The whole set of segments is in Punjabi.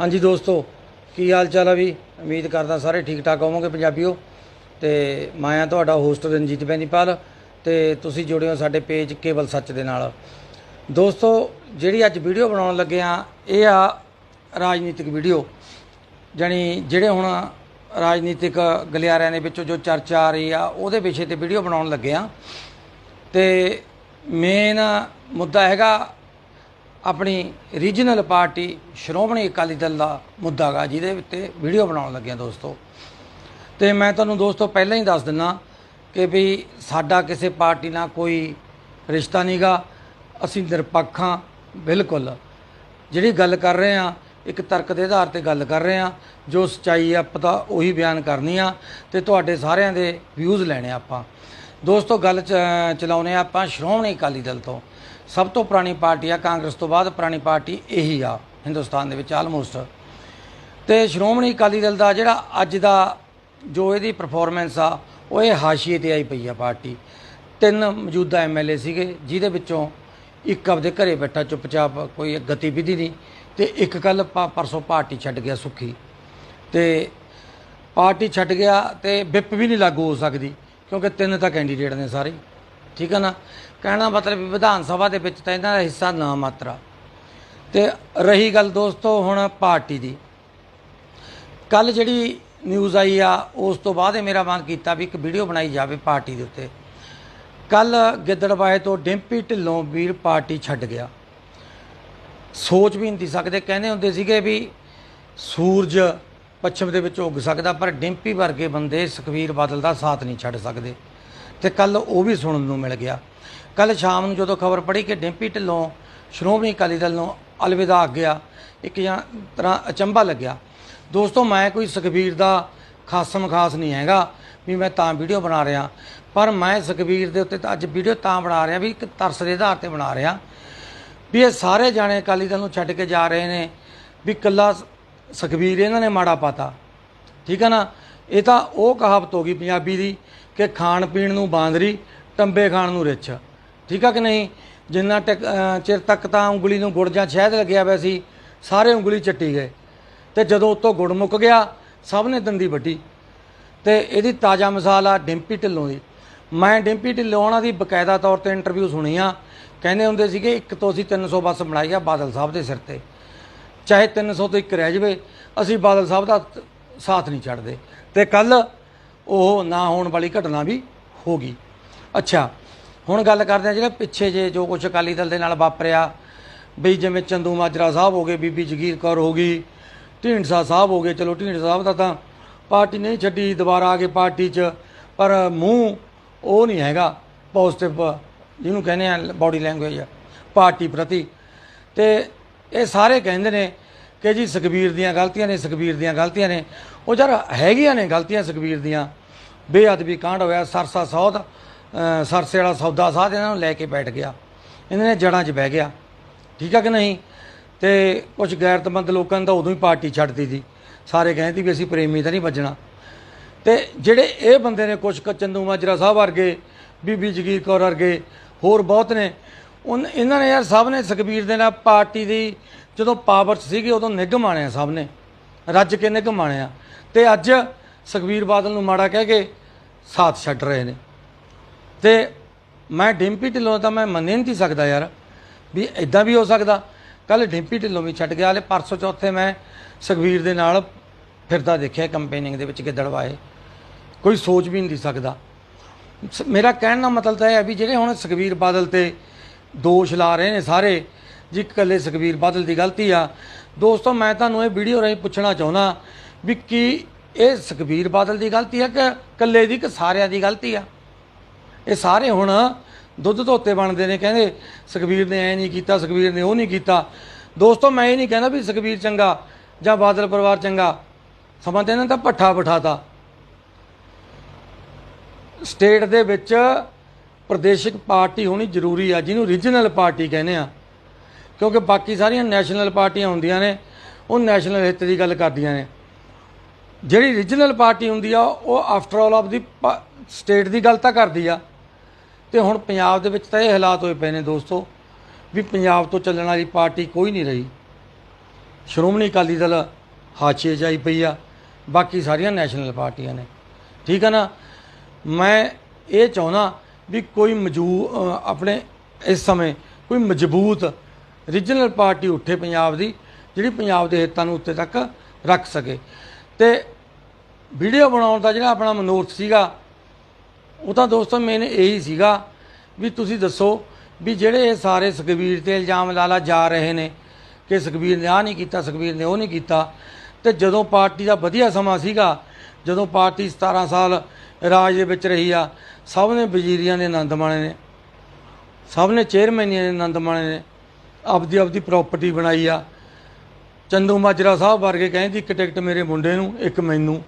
ਹਾਂਜੀ ਦੋਸਤੋ, ਕੀ ਹਾਲ ਚਾਲ ਆ ਵੀ? ਉਮੀਦ ਕਰਦਾ ਸਾਰੇ ਠੀਕ ਠਾਕ ਹੋਵੋਗੇ ਪੰਜਾਬੀਓ। ਤੇ ਮੈਂ ਆ ਤੁਹਾਡਾ ਹੋਸਟ ਰਣਜੀਤ ਬੈਨੀਪਾਲ ਤੇ ਤੁਸੀਂ ਜੁੜੇ ਹੋ ਸਾਡੇ ਪੇਜ ਕੇਵਲ ਸੱਚ ਦੇ ਨਾਲ। ਦੋਸਤੋ, ਜਿਹੜੀ ਅੱਜ ਵੀਡੀਓ ਬਣਾਉਣ ਲੱਗੇ ਆ, ਇਹ ਆ ਰਾਜਨੀਤਿਕ ਵੀਡੀਓ ਜਾਣੀ ਜਿਹੜੇ ਹੁਣ ਰਾਜਨੀਤਿਕ ਗਲਿਆਰਿਆਂ ਦੇ ਵਿੱਚੋਂ ਜੋ ਚਰਚਾ ਆ ਰਹੀ ਆ, ਉਹਦੇ ਵਿਸ਼ੇ ਤੇ ਵੀਡੀਓ ਬਣਾਉਣ ਲੱਗੇ ਆ। ਤੇ ਮੇਨ ਮੁੱਦਾ ਹੈਗਾ ਆਪਣੀ ਰੀਜਨਲ ਪਾਰਟੀ ਸ਼੍ਰੋਮਣੀ ਅਕਾਲੀ ਦਲ ਦਾ ਮੁੱਦਾ ਗਾ, ਜਿਹਦੇ ਉੱਤੇ ਵੀਡੀਓ ਬਣਾਉਣ ਲੱਗਿਆ ਦੋਸਤੋ। ਤੇ ਮੈਂ ਤੁਹਾਨੂੰ ਦੋਸਤੋ ਪਹਿਲਾਂ ਹੀ ਦੱਸ ਦਿੰਨਾ ਕਿ ਵੀ ਸਾਡਾ ਕਿਸੇ ਪਾਰਟੀ ਨਾਲ ਕੋਈ ਰਿਸ਼ਤਾ ਨਹੀਂਗਾ ਅਸੀਂ ਨਿਰਪੱਖ ਹਾਂ, ਬਿਲਕੁਲ। ਜਿਹੜੀ ਗੱਲ ਕਰ ਰਹੇ ਆ ਇੱਕ ਤਰਕ ਦੇ ਆਧਾਰ ਤੇ ਗੱਲ ਕਰ ਰਹੇ ਆ ਜੋ ਸਚਾਈ ਆ ਪਤਾ ਉਹੀ ਬਿਆਨ ਕਰਨੀ ਆ ਤੇ ਤੁਹਾਡੇ ਸਾਰਿਆਂ ਦੇ ਵਿਊਜ਼ ਲੈਣੇ ਆਪਾਂ। ਦੋਸਤੋ, ਗੱਲ ਚ- ਚਲਾਉਨੇ ਆ ਆਪਾਂ ਸ਼੍ਰੋਮਣੀ ਅਕਾਲੀ ਦਲ ਤੋਂ। ਸਭ ਤੋਂ ਪੁਰਾਣੀ ਪਾਰਟੀ ਆ, ਕਾਂਗਰਸ ਤੋਂ ਬਾਅਦ ਪੁਰਾਣੀ ਪਾਰਟੀ ਇਹੀ ਆ, ਹਿੰਦੁਸਤਾਨ ਦੇ ਵਿੱਚ ਆਲਮੋਸਟ ਤੇ ਸ਼੍ਰੋਮਣੀ ਅਕਾਲੀ ਦਲ ਦਾ ਜਿਹੜਾ ਅੱਜ ਦਾ ਜੋ ਇਹਦੀ ਪਰਫਾਰਮੈਂਸ ਆ, ਉਹ ਇਹ ਹਾਸ਼ੀਏ ਤੇ ਆਈ ਪਈ ਆ ਪਾਰਟੀ। ਤਿੰਨ ਮੌਜੂਦਾ ਐਮਐਲਏ ਸੀਗੇ, ਜਿਹਦੇ ਵਿੱਚੋਂ ਇੱਕ ਆਪਦੇ ਘਰੇ ਬੈਠਾ ਚੁੱਪਚਾਪ, ਕੋਈ ਗਤੀਵਿਧੀ ਨਹੀਂ, ਤੇ ਇੱਕ ਕੱਲ ਪਰਸੋਂ ਪਾਰਟੀ ਛੱਡ ਗਿਆ ਸੁੱਖੀ। ਤੇ ਪਾਰਟੀ ਛੱਡ ਗਿਆ ਤੇ ਵਿਪ ਵੀ ਨਹੀਂ ਲਾਗੂ ਹੋ ਸਕਦੀ, ਕਿਉਂਕਿ ਤਿੰਨ ਤਾਂ ਕੈਂਡੀਡੇਟ ਨੇ ਸਾਰੇ। ਠੀਕ ਹੈ ਨਾ? ਕਹਿਣਾ ਮਤਲਬ ਵੀ ਵਿਧਾਨ ਸਭਾ ਦੇ ਵਿੱਚ ਤਾਂ ਇਹਨਾਂ ਦਾ ਹਿੱਸਾ ਨਾ ਮਾਤਰਾ। ਤੇ ਰਹੀ ਗੱਲ ਦੋਸਤੋ ਹੁਣ ਪਾਰਟੀ ਦੀ। ਕੱਲ ਜਿਹੜੀ ਨਿਊਜ਼ ਆਈ ਆ, ਉਸ ਤੋਂ ਬਾਅਦ ਮੇਰਾ ਮਨ ਕੀਤਾ ਵੀ ਇੱਕ ਵੀਡੀਓ ਬਣਾਈ ਜਾਵੇ ਪਾਰਟੀ ਦੇ ਉੱਤੇ। ਕੱਲ ਗਿੱਦੜਬਾਏ ਤੋਂ ਡਿੰਪੀ ਢਿੱਲੋਂ ਵੀਰ ਪਾਰਟੀ ਛੱਡ ਗਿਆ। ਸੋਚ ਵੀ ਨਹੀਂ ਸਕਦੇ, ਕਹਿੰਦੇ ਹੁੰਦੇ ਸੀਗੇ ਵੀ ਸੂਰਜ ਪੱਛਮ ਦੇ ਵਿੱਚ ਉੱਗ ਸਕਦਾ, ਪਰ ਡਿੰਪੀ ਵਰਗੇ ਬੰਦੇ ਸੁਖਵੀਰ ਬਾਦਲ ਦਾ ਸਾਥ ਨਹੀਂ ਛੱਡ ਸਕਦੇ। ਤੇ ਕੱਲ ਉਹ ਵੀ ਸੁਣਨ ਨੂੰ ਮਿਲ ਗਿਆ। ਕੱਲ ਸ਼ਾਮ ਨੂੰ ਜਦੋਂ ਖਬਰ ਪੜੀ ਕਿ ਡਿੰਪੀ ਢਿੱਲੋਂ, ਸ਼੍ਰੋਮਣੀ ਅਕਾਲੀ ਦਲ ਨੂੰ ਅਲਵਿਦਾ ਆ ਗਿਆ, ਇੱਕ ਜਾਂ ਤਰ੍ਹਾਂ ਅਚੰਭਾ ਲੱਗਿਆ। ਦੋਸਤੋ, ਮੈਂ ਕੋਈ ਸੁਖਬੀਰ ਦਾ ਖਾਸਮ ਖਾਸ ਨਹੀਂ ਹੈਗਾ, ਵੀ ਮੈਂ ਤਾਂ ਵੀਡੀਓ ਬਣਾ ਰਿਹਾ। ਪਰ ਮੈਂ ਸੁਖਬੀਰ ਦੇ ਉੱਤੇ ਤਾਂ ਅੱਜ ਵੀਡੀਓ ਤਾਂ ਬਣਾ ਰਿਹਾ, ਵੀ ਇੱਕ ਤਰਸ ਦੇ ਆਧਾਰ ਤੇ ਬਣਾ ਰਿਹਾ। ਵੀ ਇਹ ਸਾਰੇ ਜਾਣੇ ਅਕਾਲੀ ਦਲ ਨੂੰ ਛੱਡ ਕੇ ਜਾ ਰਹੇ ਨੇ, ਵੀ ਕੱਲਾ ਸੁਖਬੀਰ ਇਹਨਾਂ ਨੇ ਮਾੜਾ ਪਾਤਾ। ਠੀਕ ਹੈ ਨਾ? ਇਹ ਤਾਂ ਉਹ ਕਹਾਵਤ ਹੋ ਗਈ ਪੰਜਾਬੀ ਦੀ ਕਿ ਖਾਣ ਪੀਣ ਨੂੰ ਬਾਂਦਰੀ, ਟੰਬੇ ਖਾਣ ਨੂੰ ਰਿੱਛ। ਠੀਕ ਆ ਕਿ ਨਹੀਂ? ਜਿੰਨਾ ਟਿਕ- ਚਿਰ ਤੱਕ ਤਾਂ ਉਂਗਲੀ ਨੂੰ ਗੁੜ ਜਾਂ ਸ਼ਹਿਦ ਲੱਗਿਆ ਹੋਇਆ ਸੀ, ਸਾਰੇ ਉਂਗਲੀ ਚੱਟੀ ਗਏ। ਤੇ ਜਦੋਂ ਉਤੋਂ ਗੁੜ ਮੁੱਕ ਗਿਆ, ਸਭ ਨੇ ਦੰਦੀ ਵੱਢੀ। ਤੇ ਇਹਦੀ ਤਾਜ਼ਾ ਮਿਸਾਲ ਆ ਡਿੰਪੀ ਢਿੱਲੋਂ ਦੀ। ਮੈਂ ਡਿੰਪੀ ਢਿੱਲੋਂ ਉਹਨਾਂ ਦੀ ਬਕਾਇਦਾ ਤੌਰ ਤੇ ਇੰਟਰਵਿਊ ਸੁਣੀ ਆ। ਕਹਿੰਦੇ ਹੁੰਦੇ ਸੀਗੇ, ਇੱਕ ਤੋਂ ਅਸੀਂ 300 ਬੱਸ ਬਣਾਈ ਆ ਬਾਦਲ ਸਾਹਿਬ ਦੇ ਸਿਰ ਤੇ। ਚਾਹੇ 300 ਤੋਂ ਇੱਕ ਰਹਿ ਜਾਵੇ, ਅਸੀਂ ਬਾਦਲ ਸਾਹਿਬ ਦਾ ਸਾਥ ਨਹੀਂ ਛੱਡਦੇ। ਤੇ ਕੱਲ ਉਹ ਨਾ ਹੋਣ ਵਾਲੀ ਘਟਨਾ ਵੀ ਹੋ ਗਈ। ਅੱਛਾ, ਹੁਣ ਗੱਲ ਕਰਦੇ ਆ ਜਿਹੜਾ ਪਿੱਛੇ ਜੇ ਜੋ ਕੁਝ ਅਕਾਲੀ ਦਲ ਦੇ ਨਾਲ ਵਾਪਰਿਆ, ਬਈ ਜਿਵੇਂ ਚੰਦੂ ਮਾਜਰਾ ਸਾਹਿਬ ਹੋ ਗਏ, ਬੀਬੀ ਜਗੀਰ ਕੌਰ ਹੋ ਗਈ ਢੀਂਡਸਾ ਸਾਹਿਬ ਹੋ ਗਏ, ਚਲੋ ਢੀਂਡਸਾ ਸਾਹਿਬ ਦਾ ਤਾਂ ਪਾਰਟੀ ਨਹੀਂ ਛੱਡੀ, ਦੁਬਾਰਾ ਆ ਕੇ ਪਾਰਟੀ 'ਚ, ਪਰ ਮੂੰਹ ਉਹ ਨਹੀਂ ਹੈਗਾ ਪੋਜ਼ਿਟਿਵ ਜਿਹਨੂੰ ਕਹਿੰਦੇ ਆ ਬਾਡੀ ਲੈਂਗੁਏਜ ਪਾਰਟੀ ਪ੍ਰਤੀ। ਤੇ ਇਹ ਸਾਰੇ ਕਹਿੰਦੇ ਨੇ ਕਿ ਜੀ ਸੁਖਬੀਰ ਦੀਆਂ ਗਲਤੀਆਂ ਨੇ, ਸੁਖਬੀਰ ਦੀਆਂ ਗਲਤੀਆਂ ਨੇ। ਉਹ ਯਾਰ ਹੈਗੀਆਂ ਨੇ ਗਲਤੀਆਂ ਸੁਖਬੀਰ ਦੀਆਂ। ਬੇਅਦਬੀ ਕਾਂਡ ਹੋਇਆ, ਸਰਸਾ ਸੌਦ ਸਰਸੇ ਵਾਲਾ ਸੌਦਾ ਸਾਧ ਇਹਨਾਂ ਨੂੰ ਲੈ ਕੇ ਬੈਠ ਗਿਆ। ਇਹਨਾਂ ਨੇ ਜੜਾਂ 'ਚ ਬਹਿ ਗਿਆ। ਠੀਕ ਆ ਕਿ ਨਹੀਂ? ਤੇ ਕੁਝ ਗੈਰਤਮੰਦ ਲੋਕਾਂ ਨੇ ਤਾਂ ਉਦੋਂ ਹੀ ਪਾਰਟੀ ਛੱਡਤੀ ਸੀ ਸਾਰੇ ਕਹਿੰਦੇ ਵੀ ਅਸੀਂ ਪ੍ਰੇਮੀ ਤਾਂ ਨਹੀਂ ਵੱਜਣਾ। ਤੇ ਜਿਹੜੇ ਇਹ ਬੰਦੇ ਨੇ ਕੁਝ ਕੁ ਚੰਦੂ ਮਾਜਰਾ ਸਾਹਿਬ ਵਰਗੇ, ਬੀਬੀ ਜਗੀਰ ਕੌਰ ਵਰਗੇ ਹੋਰ ਬਹੁਤ ਨੇ ਉਨ ਇਹਨਾਂ ਨੇ ਯਾਰ ਸਭ ਨੇ ਸੁਖਬੀਰ ਦੇ ਨਾਲ ਪਾਰਟੀ ਦੀ ਜਦੋਂ ਪਾਵਰ ਸੀਗੀ ਉਦੋਂ ਨਿਗਮ ਆਣਿਆ ਸਭ ਨੇ, ਰੱਜ ਕੇ ਨਿੱਘ ਆਣਿਆ। ਤੇ ਅੱਜ ਸੁਖਬੀਰ ਬਾਦਲ ਨੂੰ ਮਾੜਾ ਕਹਿ ਕੇ ਸਾਥ ਛੱਡ ਰਹੇ ਨੇ। ਤੇ ਮੈਂ ਡਿੰਪੀ ਢਿੱਲੋਂ ਤਾਂ ਮੈਂ ਮੰਨ ਹੀ ਨਹੀਂ ਸਕਦਾ ਯਾਰ, ਵੀ ਇਦਾਂ ਵੀ ਹੋ ਸਕਦਾ। ਕੱਲ ਡਿੰਪੀ ਢਿੱਲੋਂ ਵੀ ਛੱਡ ਗਿਆ, ਹਲੇ ਪਰਸੋਂ ਚੌਥੇ ਮੈਂ ਸੁਖਬੀਰ ਦੇ ਨਾਲ ਫਿਰਦਾ ਦੇਖਿਆ ਕੰਪੇਨਿੰਗ ਦੇ ਵਿੱਚ ਗਿੱਦੜਵਾਏ ਕੋਈ ਸੋਚ ਵੀ ਨਹੀਂ ਦੀ ਸਕਦਾ। ਸ- ਮੇਰਾ ਕਹਿਣ ਦਾ ਮਤਲਬ ਤਾਂ ਇਹ ਹੈ ਵੀ ਜਿਹੜੇ ਹੁਣ ਸੁਖਬੀਰ ਬਾਦਲ ਤੇ ਦੋਸ਼ ਲਾ ਰਹੇ ਨੇ ਸਾਰੇ। ਜੀ ਇਕੱਲੇ ਸੁਖਬੀਰ ਬਾਦਲ ਦੀ ਗਲਤੀ ਆ। ਦੋਸਤੋ, ਮੈਂ ਤੁਹਾਨੂੰ ਇਹ ਵੀਡੀਓ ਰਾਹੀਂ ਪੁੱਛਣਾ ਚਾਹੁੰਦਾ ਵੀ ਕੀ ਇਹ ਸੁਖਬੀਰ ਬਾਦਲ ਦੀ ਗਲਤੀ ਆ ਕਿ ਇਕੱਲੇ ਦੀ ਕਿ ਸਾਰਿਆਂ ਦੀ ਗਲਤੀ ਆ? ਇਹ ਸਾਰੇ ਹੁਣ ਦੁੱਧ ਧੋਤੇ ਬਣਦੇ ਨੇ, ਕਹਿੰਦੇ ਸੁਖਬੀਰ ਨੇ ਐ ਨਹੀਂ ਕੀਤਾ, ਸੁਖਬੀਰ ਨੇ ਉਹ ਨਹੀਂ ਕੀਤਾ। ਦੋਸਤੋ, ਮੈਂ ਇਹ ਨਹੀਂ ਕਹਿੰਦਾ ਵੀ ਸੁਖਬੀਰ ਚੰਗਾ ਜਾਂ ਬਾਦਲ ਪਰਿਵਾਰ ਚੰਗਾ। ਸਮਝਦੇ ਇਹਨਾਂ ਦਾ ਪੱਠਾ ਬਿਠਾਤਾ। ਸਟੇਟ ਦੇ ਵਿੱਚ ਪ੍ਰਦੇਸ਼ਿਕ ਪਾਰਟੀ ਹੋਣੀ ਜ਼ਰੂਰੀ ਆ, ਜਿਹਨੂੰ ਰੀਜਨਲ ਪਾਰਟੀ ਕਹਿੰਦੇ ਆ। ਕਿਉਂਕਿ ਬਾਕੀ ਸਾਰੀਆਂ ਨੈਸ਼ਨਲ ਪਾਰਟੀਆਂ ਹੁੰਦੀਆਂ ਨੇ, ਉਹ ਨੈਸ਼ਨਲ ਹਿੱਤ ਦੀ ਗੱਲ ਕਰਦੀਆਂ ਨੇ। ਜਿਹੜੀ ਰੀਜਨਲ ਪਾਰਟੀ ਹੁੰਦੀ ਆ, ਉਹ after all of the state ਦੀ ਗੱਲ ਤਾਂ ਕਰਦੀ ਆ। ਤੇ ਹੁਣ ਪੰਜਾਬ ਦੇ ਵਿੱਚ ਤਾਂ ਇਹ ਹਾਲਾਤ ਹੋਏ ਪਏ ਨੇ ਦੋਸਤੋ, ਵੀ ਪੰਜਾਬ ਤੋਂ ਚੱਲਣ ਵਾਲੀ ਪਾਰਟੀ ਕੋਈ ਨਹੀਂ ਰਹੀ। ਸ਼੍ਰੋਮਣੀ ਅਕਾਲੀ ਦਲ ਹਾਸ਼ੀਏ ਜਾਈ ਪਈ ਆ, ਬਾਕੀ ਸਾਰੀਆਂ ਨੈਸ਼ਨਲ ਪਾਰਟੀਆਂ ਨੇ। ਠੀਕ ਹੈ ਨਾ? ਮੈਂ ਇਹ ਚਾਹੁੰਦਾ ਵੀ ਕੋਈ ਮਜੂ ਆਪਣੇ ਇਸ ਸਮੇਂ ਕੋਈ ਮਜ਼ਬੂਤ ਰੀਜਨਲ ਪਾਰਟੀ ਉੱਠੇ ਪੰਜਾਬ ਦੀ, ਜਿਹੜੀ ਪੰਜਾਬ ਦੇ ਹਿੱਤਾਂ ਨੂੰ ਉੱਤੇ ਤੱਕ ਰੱਖ ਸਕੇ। ਤੇ ਵੀਡੀਓ ਬਣਾਉਣ ਦਾ ਜਿਹੜਾ ਆਪਣਾ ਮਨੋਰਥ ਸੀਗਾ, ਉਹ ਤਾਂ ਦੋਸਤੋ ਮੇਨ ਇਹੀ ਸੀਗਾ ਵੀ ਤੁਸੀਂ ਦੱਸੋ ਵੀ ਜਿਹੜੇ ਇਹ ਸਾਰੇ ਸੁਖਬੀਰ ਤੇ ਇਲਜ਼ਾਮ ਲਾਲਾ ਜਾ ਰਹੇ ਨੇ ਕਿ ਸੁਖਬੀਰ ਨੇ ਆਹ ਨਹੀਂ ਕੀਤਾ, ਸੁਖਬੀਰ ਨੇ ਉਹ ਨਹੀਂ ਕੀਤਾ, ਤੇ ਜਦੋਂ ਪਾਰਟੀ ਦਾ ਵਧੀਆ ਸਮਾਂ ਸੀਗਾ ਜਦੋਂ ਪਾਰਟੀ 17 ਸਾਲ ਰਾਜ ਦੇ ਵਿੱਚ ਰਹੀ ਆ, ਸਭ ਨੇ ਵਜ਼ੀਰੀਆਂ ਨੇ ਆਨੰਦ ਮਾਣੇ ਨੇ। ਸਭ ਨੇ ਚੇਅਰਮੈਨੀਆਂ ਨੇ ਆਨੰਦ ਮਾਣੇ ਨੇ। ਆਪਦੀ ਆਪਦੀ ਪ੍ਰਾਪਰਟੀ ਬਣਾਈ ਆ। ਚੰਦੂ ਮਾਜਰਾ ਸਾਹਿਬ ਵਰਗੇ ਕਹਿੰਦੀ ਇੱਕ ਟਿਕਟ ਮੇਰੇ ਮੁੰਡੇ ਨੂੰ, ਇੱਕ ਮੈਨੂੰ।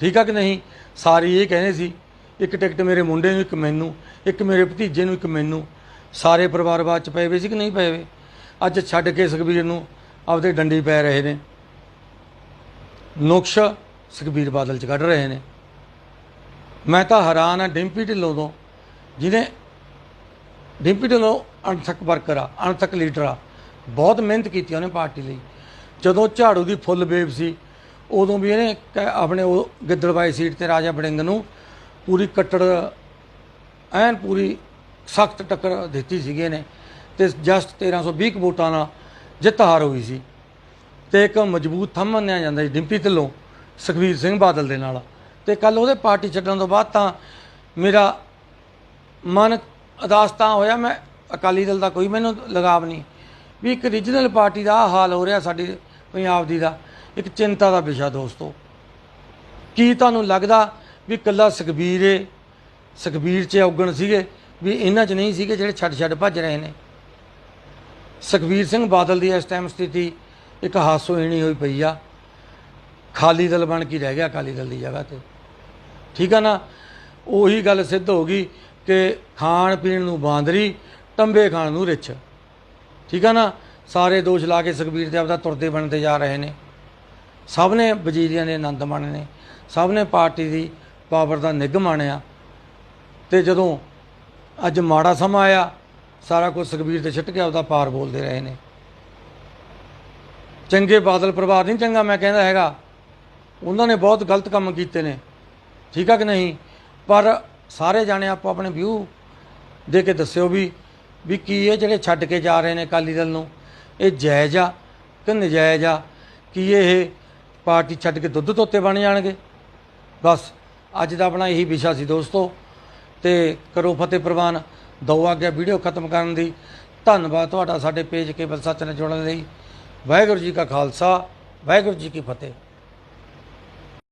ਠੀਕ ਆ ਕਿ ਨਹੀਂ? ਸਾਰੀ ਇਹ ਕਹਿੰਦੇ ਸੀ, ਇੱਕ ਟਿਕਟ ਮੇਰੇ ਮੁੰਡੇ ਨੂੰ, ਇੱਕ ਮੈਨੂੰ। ਇੱਕ ਮੇਰੇ ਭਤੀਜੇ ਨੂੰ, ਇੱਕ ਮੈਨੂੰ। ਸਾਰੇ ਪਰਿਵਾਰਵਾਦ ਚ ਪਏ ਵੇ ਸੀ ਕਿ ਨਹੀਂ ਪਏ ਵੇ? ਅੱਜ ਛੱਡ ਕੇ ਸੁਖਬੀਰ ਨੂੰ ਆਪਦੇ ਡੰਡੀ ਪੈ ਰਹੇ ਨੇ। ਨੁਕਸ਼ ਸੁਖਬੀਰ ਬਾਦਲ ਚ ਕੱਢ ਰਹੇ ਨੇ। ਮੈਂ ਤਾਂ ਹੈਰਾਨ ਆ ਡਿੰਪੀ ਢਿੱਲੋਂ ਤੋਂ, ਜਿਹਨੇ ਡਿੰਪੀ ਢਿੱਲੋਂ ਅਣਥੱਕ ਵਰਕਰ ਆ, ਅਣਥੱਕ ਲੀਡਰ ਆ, ਬਹੁਤ ਮਿਹਨਤ ਕੀਤੀ ਉਹਨੇ ਪਾਰਟੀ ਲਈ। ਜਦੋਂ ਝਾੜੂ ਦੀ ਫੁੱਲ ਵੇਵ ਸੀ, ਉਦੋਂ ਵੀ ਇਹਨੇ ਕ- ਆਪਣੇ ਉਹ ਗਿੱਦੜਬਾਈ ਸੀਟ ਤੇ ਰਾਜਾ ਬੜਿੰਗ ਨੂੰ ਪੂਰੀ ਕੱਟੜ, ਐਨ ਪੂਰੀ ਸਖਤ ਟੱਕਰ ਦਿੱਤੀ ਸੀਗੇ ਨੇ ਤੇ ਜਸਟ 1320 ਕੁ ਵੋਟਾਂ ਨਾਲ ਜਿੱਤ ਹਾਰ ਹੋਈ ਸੀ। ਤੇ ਇੱਕ ਮਜ਼ਬੂਤ ਥੰਮ ਮੰਨਿਆ ਜਾਂਦਾ ਸੀ ਡਿੰਪੀ ਢਿੱਲੋਂ। ਸੁਖਬੀਰ ਸਿੰਘ ਬਾਦਲ ਦੇ ਨਾਲ। ਤੇ ਕੱਲ ਉਹਦੇ ਪਾਰਟੀ ਛੱਡਣ ਤੋਂ ਬਾਅਦ ਤਾਂ ਮੇਰਾ ਮਨ ਉਦਾਸ ਤਾਂ ਹੋਇਆ, ਮੈਂ ਅਕਾਲੀ ਦਲ ਦਾ ਕੋਈ ਮੈਨੂੰ ਲਗਾਵ ਨਹੀਂ। ਵੀ ਇੱਕ ਰੀਜਨਲ ਪਾਰਟੀ ਦਾ ਆਹ ਹਾਲ ਹੋ ਰਿਹਾ ਸਾਡੀ ਪੰਜਾਬ ਦੀ ਦਾ, ਇੱਕ ਚਿੰਤਾ ਦਾ ਵਿਸ਼ਾ ਦੋਸਤੋ। ਕੀ ਤੁਹਾਨੂੰ ਲੱਗਦਾ ਵੀ ਕੱਲਾ ਸੁਖਬੀਰ ਸੁਖਬੀਰ 'ਚ ਔਗਣ ਸੀਗੇ, ਵੀ ਇਹਨਾਂ 'ਚ ਨਹੀਂ ਸੀਗੇ ਜਿਹੜੇ ਛੱਡ ਛੱਡ ਭੱਜ ਰਹੇ ਨੇ? ਸੁਖਬੀਰ ਸਿੰਘ ਬਾਦਲ ਦੀ ਇਸ ਟਾਈਮ ਸਥਿਤੀ ਇੱਕ ਹਾਸੋਹੀਣੀ ਹੋਈ ਪਈ ਆ। ਖਾਲੀ ਦਲ ਬਣ ਕੇ ਰਹਿ ਗਿਆ ਅਕਾਲੀ ਦਲ ਦੀ ਜਗ੍ਹਾ ਤੇ। ਠੀਕ ਆ ਨਾ? ਉਹੀ ਗੱਲ ਸਿੱਧ ਹੋ ਗਈ ਕਿ ਖਾਣ ਪੀਣ ਨੂੰ ਬਾਂਦਰੀ, ਟੰਬੇ ਖਾਣ ਨੂੰ ਰਿਛ। ਠੀਕ ਆ ਨਾ? ਸਾਰੇ ਦੋਸ਼ ਲਾ ਕੇ ਸੁਖਬੀਰ ਦੇ ਆਪਦਾ ਤੁਰਦੇ ਬਣਦੇ ਜਾ ਰਹੇ ਨੇ। ਸਭ ਨੇ ਵਜ਼ੀਰੀਆਂ ਦੇ ਆਨੰਦ ਮਾਣੇ ਨੇ ਸਭ ਨੇ ਪਾਰਟੀ ਦੀ ਪਾਵਰ ਦਾ ਨਿੱਘ ਮਾਣਿਆ। ਤੇ ਜਦੋਂ ਅੱਜ ਮਾੜਾ ਸਮਾਂ ਆਇਆ, ਸਾਰਾ ਕੁਝ ਸੁਖਬੀਰ ਤੇ ਛਿੱਟ ਕੇ ਆਪਦਾ ਪਾਰ ਬੋਲਦੇ ਰਹੇ ਨੇ। ਚੰਗੇ ਬਾਦਲ ਪਰਿਵਾਰ ਨਹੀਂ ਚੰਗਾ ਮੈਂ ਕਹਿੰਦਾ ਹੈਗਾ। ਉਹਨਾਂ ਨੇ ਬਹੁਤ ਗਲਤ ਕੰਮ ਕੀਤੇ ਨੇ। ਠੀਕ ਆ ਕਿ ਨਹੀਂ? ਪਰ ਸਾਰੇ ਜਾਣੇ ਆਪੋ ਆਪਣੇ ਵਿਊ ਦੇ ਕੇ ਦੱਸਿਓ ਵੀ ਵੀ ਕੀ ਇਹ ਜਿਹੜੇ ਛੱਡ ਕੇ ਜਾ ਰਹੇ ਨੇ ਅਕਾਲੀ ਦਲ ਨੂੰ, ਇਹ ਜਾਇਜ਼ ਆ ਕਿ ਨਜਾਇਜ਼ ਆ? ਕੀ ਇਹ ਪਾਰਟੀ ਛੱਡ ਕੇ ਦੁੱਧ ਤੋਤੇ ਬਣ ਜਾਣਗੇ? ਬਸ, ਅੱਜ ਦਾ ਆਪਣਾ ਇਹੀ ਵਿਸ਼ਾ ਸੀ ਦੋਸਤੋ। ਤੇ ਕਰੋ ਫਤਿਹ ਪ੍ਰਵਾਨ। ਦੋ ਆਗਿਆ ਵੀਡੀਓ ਖਤਮ ਕਰਨ ਦੀ। ਧੰਨਵਾਦ ਤੁਹਾਡਾ ਸਾਡੇ ਪੇਜ ਕੇਵਲ ਸੱਚ ਨਾਲ ਜੁੜਨ ਲਈ। ਵਾਹਿਗੁਰੂ ਜੀ ਕਾ ਖਾਲਸਾ, ਵਾਹਿਗੁਰੂ ਜੀ ਕੀ ਫਤਿਹ।